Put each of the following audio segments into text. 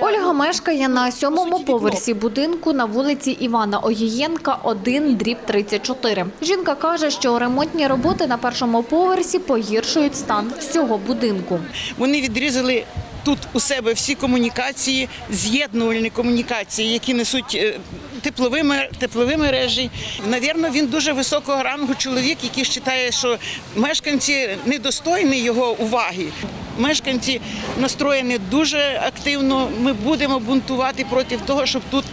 Ольга мешкає на сьомому поверсі будинку на вулиці Івана Огієнка, 1, дріб 34. Жінка каже, що ремонтні роботи на першому поверсі погіршують стан всього будинку. Вони відрізали тут у себе всі комунікації, з'єднувальні комунікації, які несуть е, теплові, мер- теплові мережі. Навірно, він дуже високого рангу чоловік, який вважає, що мешканці недостойні його уваги. Мешканці настроєні дуже активно. Ми будемо бунтувати проти того, щоб тут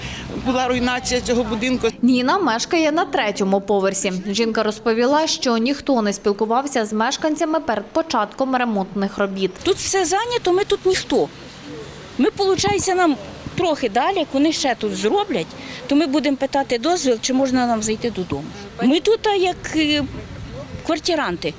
була руйнація цього будинку. Ніна мешкає на третьому поверсі. Жінка розповіла, що ніхто не спілкувався з мешканцями перед початком ремонтних робіт. Тут все зайнято, ми тут ніхто. Ми, виходить, нам трохи далі, як вони ще тут зроблять, то ми будемо питати дозвіл, чи можна нам зайти додому. Ми тут як е, квартиранти.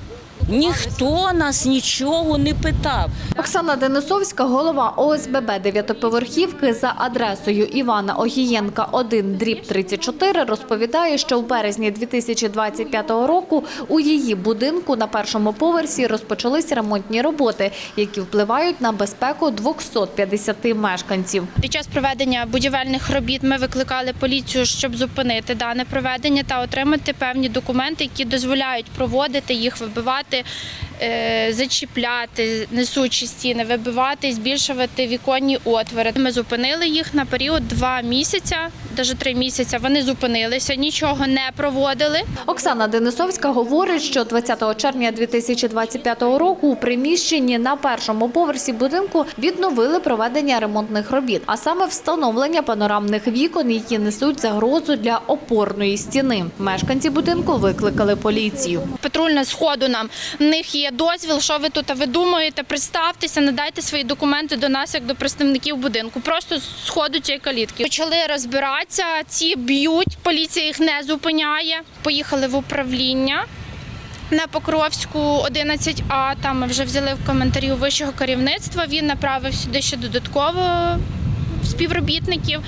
Ніхто нас нічого не питав. Оксана Денисовська, голова ОСББ дев'ятоповерхівки за адресою Івана Огієнка 1, дріб 34, розповідає, що в березні 2025 року у її будинку на першому поверсі розпочались ремонтні роботи, які впливають на безпеку 250 мешканців. Під час проведення будівельних робіт ми викликали поліцію, щоб зупинити дане проведення та отримати певні документи, які дозволяють проводити їх, вибивати, って зачіпляти несучі стіни, вибивати, збільшувати віконні отвори. Ми зупинили їх на період два місяця, навіть три місяці. Вони зупинилися, нічого не проводили. Оксана Денисовська говорить, що 20 червня 2025 року у приміщенні на першому поверсі будинку відновили проведення ремонтних робіт, а саме встановлення панорамних вікон, які несуть загрозу для опорної стіни. Мешканці будинку викликали поліцію. Патрульна сходу нам в них є дозвіл. Що ви тут видумуєте? Представтеся, надайте свої документи до нас, як до представників будинку. Просто сходу цієї калітки. Почали розбиратися. Ці б'ють, поліція їх не зупиняє. Поїхали в управління. На Покровську 11А, там ми вже взяли в коментарі у вищого керівництва. Він направив сюди ще додатково співробітників.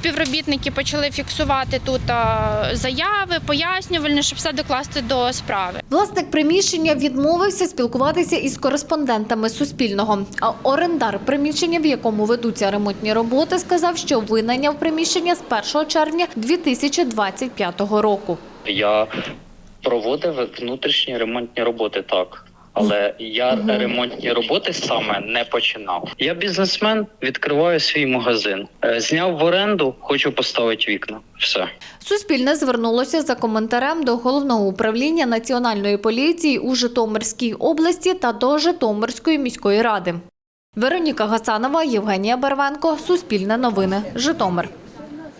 Співробітники почали фіксувати тут заяви, пояснювальні, щоб все докласти до справи. Власник приміщення відмовився спілкуватися із кореспондентами Суспільного. А орендар приміщення, в якому ведуться ремонтні роботи, сказав, що винайняв приміщення з 1 червня 2025 року. Я проводив внутрішні ремонтні роботи, так. Але я ремонтні роботи саме не починав. Я бізнесмен, відкриваю свій магазин. Е, Зняв в оренду, хочу поставити вікна. Все. Суспільне звернулося за коментарем до головного управління національної поліції у Житомирській області та до Житомирської міської ради. Вероніка Гасанова, Євгенія Барвенко, Суспільне новини, Житомир.